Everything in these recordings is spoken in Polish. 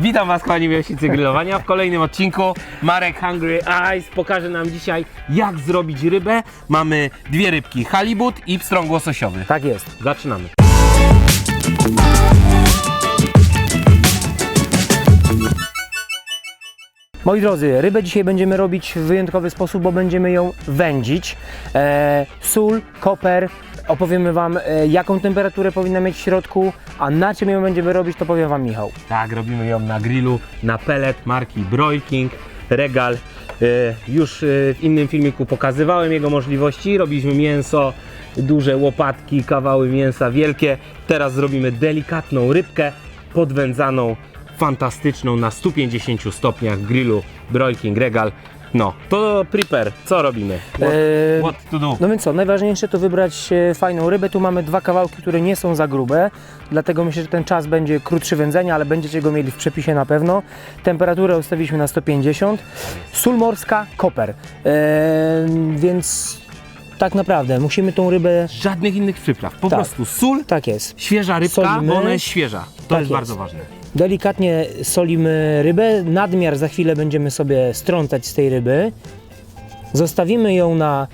Witam Was, kochani miłośnicy grillowania. W kolejnym odcinku Marek Hungry Eyes pokaże nam dzisiaj, jak zrobić rybę. Mamy dwie rybki, halibut i pstrąg łososiowy. Tak jest. Zaczynamy. Moi drodzy, rybę dzisiaj będziemy robić w wyjątkowy sposób, bo będziemy ją wędzić. E, sól, koper. Opowiemy Wam, e, jaką temperaturę powinna mieć w środku, a na czym ją będziemy robić, to powie Wam Michał. Tak, robimy ją na grillu, na pellet marki Broiking, Regal. E, Już e, w innym filmiku pokazywałem jego możliwości. Robiliśmy mięso, duże łopatki, kawały mięsa wielkie. Teraz zrobimy delikatną rybkę podwędzaną, fantastyczną na 150 stopniach grillu Broiking Regal. No, to prepare, co robimy? What, E, what to do? No więc co, najważniejsze to wybrać e, fajną rybę. Tu mamy dwa kawałki, które nie są za grube, dlatego myślę, że ten czas będzie krótszy wędzenia, ale będziecie go mieli w przepisie na pewno. Temperaturę ustawiliśmy na 150. Sól morska, koper. E, więc tak naprawdę musimy tą rybę... Żadnych innych przypraw, po Tak. prostu sól, Tak jest. świeża rybka, Solimy. bo ona jest świeża. To Tak jest jest. bardzo ważne. Delikatnie solimy rybę, nadmiar za chwilę będziemy sobie strącać z tej ryby. Zostawimy ją na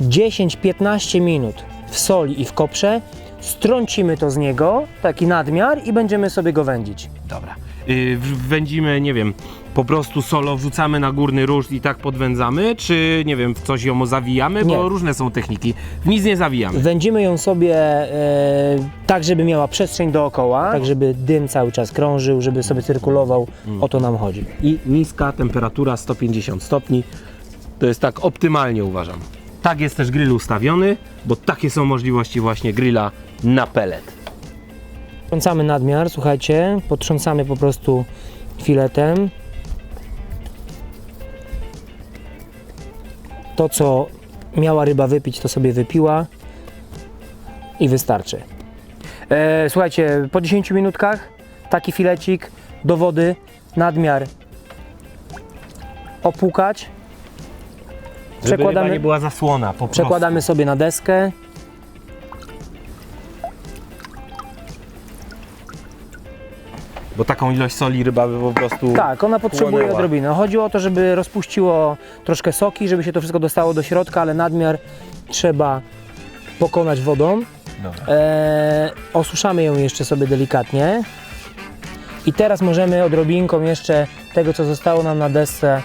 10-15 minut w soli i w koprze. Strącimy to z niego, taki nadmiar i będziemy sobie go wędzić. Dobra. Yy, w- wędzimy, nie wiem, po prostu solo wrzucamy na górny ruszt i tak podwędzamy, czy nie wiem, w coś ją zawijamy, Nie. bo różne są techniki. W nic nie zawijamy. Wędzimy ją sobie e, tak, żeby miała przestrzeń dookoła, tak żeby dym cały czas krążył, żeby sobie cyrkulował. O to nam chodzi. I niska temperatura 150 stopni. To jest tak optymalnie uważam. Tak jest też grill ustawiony, bo takie są możliwości właśnie grilla na pellet. Trącamy nadmiar, słuchajcie, potrząsamy po prostu filetem. To, co miała ryba wypić, to sobie wypiła i wystarczy. E, słuchajcie, po 10 minutkach taki filecik do wody, nadmiar opłukać. Żeby ryba Przekładamy, nie była zasłona, po prostu. przekładamy sobie na deskę. Bo taką ilość soli ryba by po prostu... Tak, ona potrzebuje Płonęła. odrobiny. Chodzi o to, żeby rozpuściło troszkę soki, żeby się to wszystko dostało do środka, ale nadmiar trzeba pokonać wodą. Dobra. Eee, osuszamy ją jeszcze sobie delikatnie. I teraz możemy odrobinką jeszcze tego, co zostało nam na desce,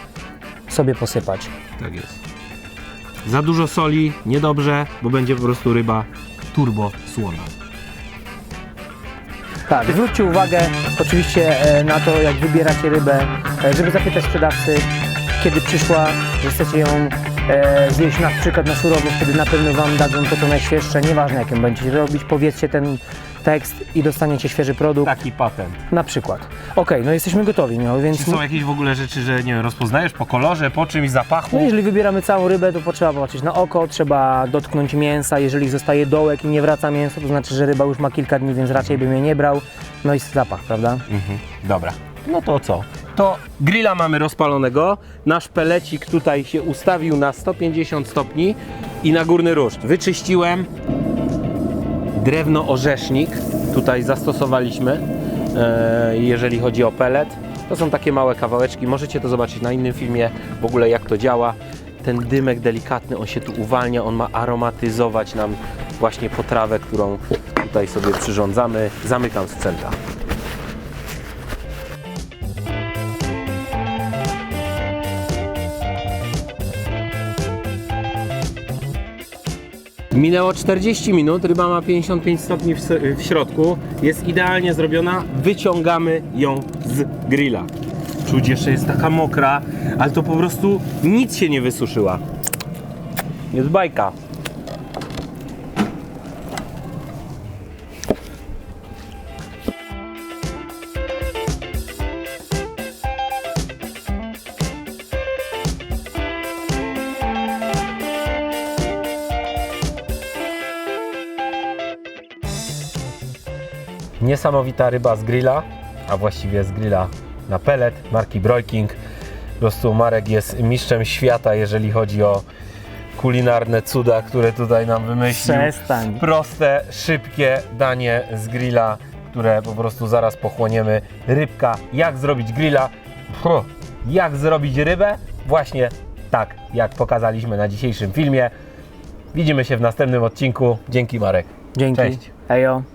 sobie posypać. Tak jest. Za dużo soli, niedobrze, bo będzie po prostu ryba turbo słona. Tak, zwróćcie uwagę oczywiście e, na to, jak wybieracie rybę, e, żeby zapytać sprzedawcy, kiedy przyszła, że chcecie ją e, zjeść na przykład na surowo, wtedy na pewno Wam dadzą to, co najświeższe, nieważne jakim będziecie robić, powiedzcie ten tekst i dostaniecie świeży produkt, Taki patent. na przykład. Okej, no jesteśmy gotowi, no więc... Czy są jakieś w ogóle rzeczy, że nie wiem, rozpoznajesz po kolorze, po czymś, zapachu? No jeżeli wybieramy całą rybę, to potrzeba patrzeć na oko, trzeba dotknąć mięsa. Jeżeli zostaje dołek i nie wraca mięso, to znaczy, że ryba już ma kilka dni, więc raczej bym je nie brał. No i zapach, prawda? Mhm. Dobra. No to co? To grilla mamy rozpalonego. Nasz pelecik tutaj się ustawił na 150 stopni i na górny ruszt. Wyczyściłem drewno orzesznik. Tutaj zastosowaliśmy, e, jeżeli chodzi o pelet. To są takie małe kawałeczki. Możecie to zobaczyć na innym filmie, w ogóle jak to działa. Ten dymek delikatny, on się tu uwalnia, on ma aromatyzować nam właśnie potrawę, którą tutaj sobie przyrządzamy. Zamykam sprzęta. Minęło 40 minut, ryba ma 55 stopni w, w środku, jest idealnie zrobiona, wyciągamy ją z grilla. Czuć jeszcze jest taka mokra, ale to po prostu nic się nie wysuszyła. Jest bajka. Niesamowita ryba z grilla, a właściwie z grilla na pellet marki Broiking. Po prostu Marek jest mistrzem świata, jeżeli chodzi o kulinarne cuda, które tutaj nam wymyślił. Przestań. Proste, szybkie danie z grilla które po prostu zaraz pochłoniemy. Rybka, jak zrobić grilla, Puh, jak zrobić rybę, właśnie tak, jak pokazaliśmy na dzisiejszym filmie. Widzimy się w następnym odcinku. Dzięki Marek. Dzięki. Cześć. Ejo.